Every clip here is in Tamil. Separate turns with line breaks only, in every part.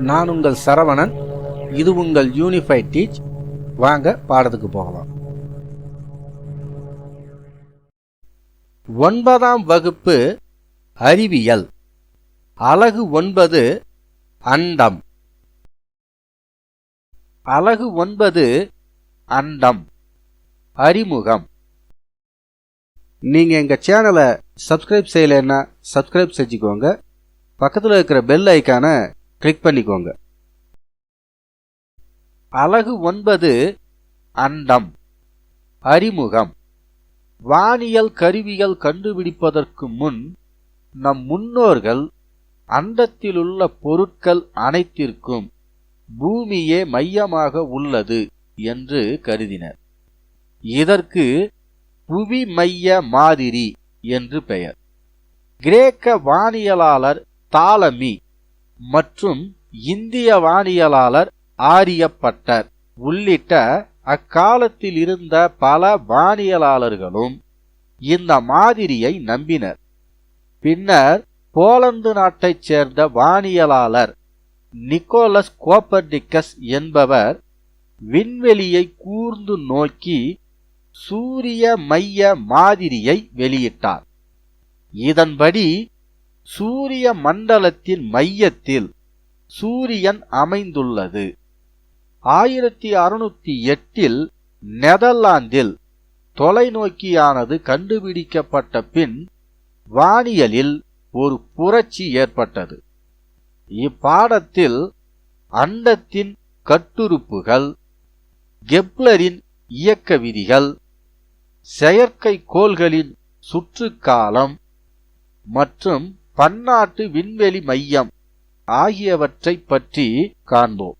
நான் உங்கள் சரவணன். இது உங்கள் யூனிஃபைட் டீச் வாங்க பாடத்துக்கு போகலாம். ஒன்பதாம் வகுப்பு அறிவியல். அலகு ஒன்பது அண்டம். அலகு ஒன்பது அண்டம். அறிமுகம். நீங்கள் எங்கள் சேனலை சப்ஸ்கிரைப் செய்யலைன்னா சப்ஸ்கிரைப் செஞ்சுக்கோங்க. பக்கத்தில் இருக்கிற பெல் ஐக்கானை கிளிக் பண்ணிக்கோங்க. அலகு ஒன்பது அண்டம் அறிமுகம். வானியல் கருவிகள் கண்டுபிடிப்பதற்கு முன் நம் முன்னோர்கள் அண்டத்திலுள்ள பொருட்கள் அனைத்திற்கும் பூமியே மையமாக உள்ளது என்று கருதினர். இதற்கு புவி மைய மாதிரி என்று பெயர். கிரேக்க வானியலாளர் தாலமி மற்றும் இந்திய வானியலாளர் ஆரியப்பட்டர் உள்ளிட்ட அக்காலத்தில் இருந்த பல வானியலாளர்களும் இந்த மாதிரியை நம்பினர். பின்னர் போலந்து நாட்டைச் சேர்ந்த வானியலாளர் நிக்கோலஸ் கோப்பர்டிக்கஸ் என்பவர் விண்வெளியை கூர்ந்து நோக்கி சூரிய மைய மாதிரியை வெளியிட்டார். இதன்படி சூரிய மண்டலத்தின் மையத்தில் சூரியன் அமைந்துள்ளது. ஆயிரத்தி அறுநூத்தி எட்டில் நெதர்லாந்தில் தொலைநோக்கியானது கண்டுபிடிக்கப்பட்ட பின் வானியலில் ஒரு புரட்சி ஏற்பட்டது. இப்பாடத்தில் அண்டத்தின் கட்டுறுப்புகள் கெப்லரின் இயக்க விதிகள் செயற்கைக்கோள்களின் சுற்றுக்காலம் மற்றும் பன்னாட்டு விண்வெளி மையம் ஆகியவற்றைப் பற்றி காண்போம்.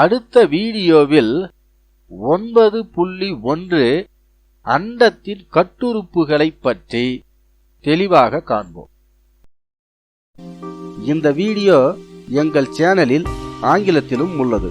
அடுத்த வீடியோவில் ஒன்பது புள்ளி ஒன்று அண்டத்தின் கட்டுறுப்புகளை பற்றி தெளிவாக காண்போம். இந்த வீடியோ எங்கள் சேனலில் ஆங்கிலத்திலும் உள்ளது.